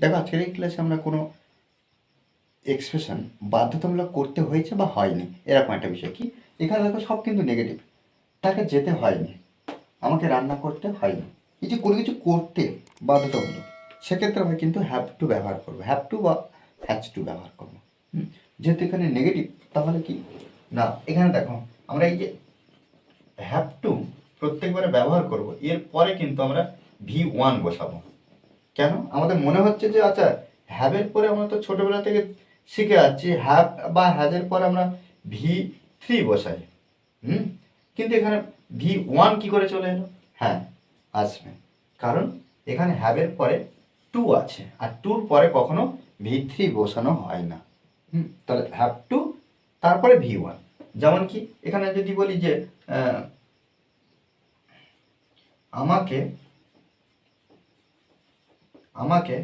দেখো আজকের এই ক্লাসে আমরা কোনো এক্সপ্রেশন বাধ্যতামূলক করতে হয়েছে বা হয়নি এরকম একটা বিষয়। কি? এখানে দেখো সব কিন্তু নেগেটিভ তাকে যেতে হয়নি। আমাকে রান্না করতে হয়নি। এই যে কোনো কিছু করতে বাধ্যতামূলক সেক্ষেত্রে আমরা কিন্তু হ্যাভ টু ব্যবহার করব। হ্যাভ টু বা হ্যাজ টু ব্যবহার করব। হুম, যেহেতু এখানে নেগেটিভ তাহলে কি? না এখানে দেখো আমরা এই যে হ্যাভ টু প্রত্যেকবারে ব্যবহার করব এর পরে কিন্তু আমরা ভি ওয়ান বসাবো। কেন? আমাদের মনে হচ্ছে যে আচ্ছা হ্যাভের পরে আমরা তো ছোটোবেলা থেকে শিখে যাচ্ছি হ্যাভ বা হ্যাজের পরে আমরা ভি থ্রি বসাই, হুম? কিন্তু এখানে ভি ওয়ান কী করে চলে এলো? হ্যাঁ আসবে। কারণ এখানে হ্যাভের পরে টু আছে, আর টুর পরে কখনো ভি থ্রি বসানো হয় না, হুম? তাহলে হ্যাভ টু তারপরে ভি ওয়ান যেমন কি, এখানে যদি বলি যে আমাকে আমাকে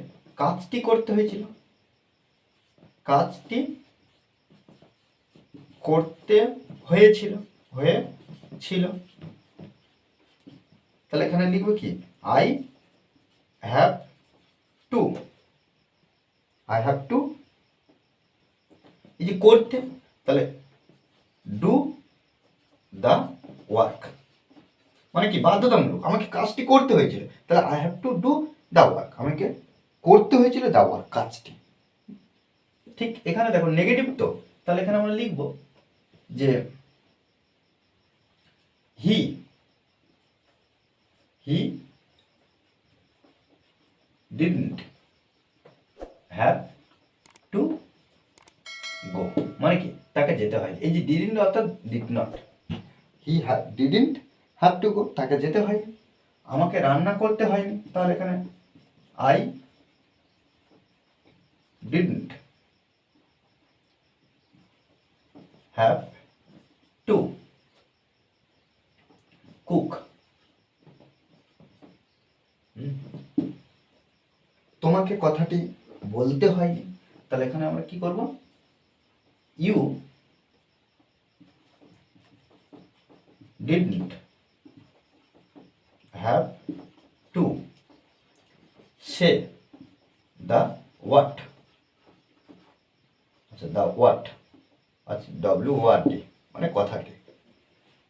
কাজটি করতে হয়েছিল। কাজটি করতে হয়েছিল হয়েছিল। তাহলে এখানে লিখব কি? I have to I have to এই যে করতে, তাহলে ডু দ্য ওয়ার্ক মানে কি? বাধ্যতামূলক। আমাকে কাজটি করতে হয়েছিল। তাহলে I have to do the work আমাকে করতে হয়েছিল দ্য ওয়ার্ক কাজটি। ঠিক এখানে দেখো নেগেটিভ তো, তাহলে এখানে আমরা লিখব যে he he didn't have to go মানে কি? তাকে যেতে হয় এই যে ডিডন্ট অর্থাৎ did not he have didn't have to go তাকে যেতে হয় আমাকে রান্না করতে হয়নি, তাহলে এখানে I didn't have to cook তোমাকে কথাটি বলতে হয়নি। তাহলে এখানে আমরা কি করব? You didn't have to say the word আচ্ছা দ্য ওয়াট আচ্ছা ডব্লিউ ওয়ার ডি মানে কথাটি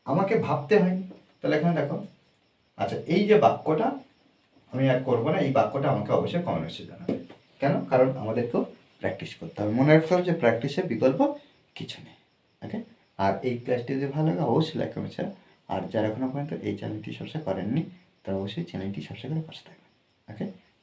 আমাকে ভাবতে হয়নি। তাহলে এখানে দেখো। আচ্ছা এই যে বাক্যটা আমি আর করব না, এই বাক্যটা আমাকে অবশ্যই কমেন্টসে জানাবে। কেন? কারণ আমাদেরকেও প্র্যাকটিস করতে হবে। মনে রাখতে হবে যে প্র্যাকটিসের বিকল্প কিছু নেই। ওকে আর এই ক্লাসটি যদি ভালো লাগে, অবশ্যই লাইক share। আর যারা এখনও পর্যন্ত এই চ্যানেলটি সাবস্ক্রাইব করেননি, তারা অবশ্যই চ্যানেলটি সাবস্ক্রাইব করে পাশে থাকবেন। ওকে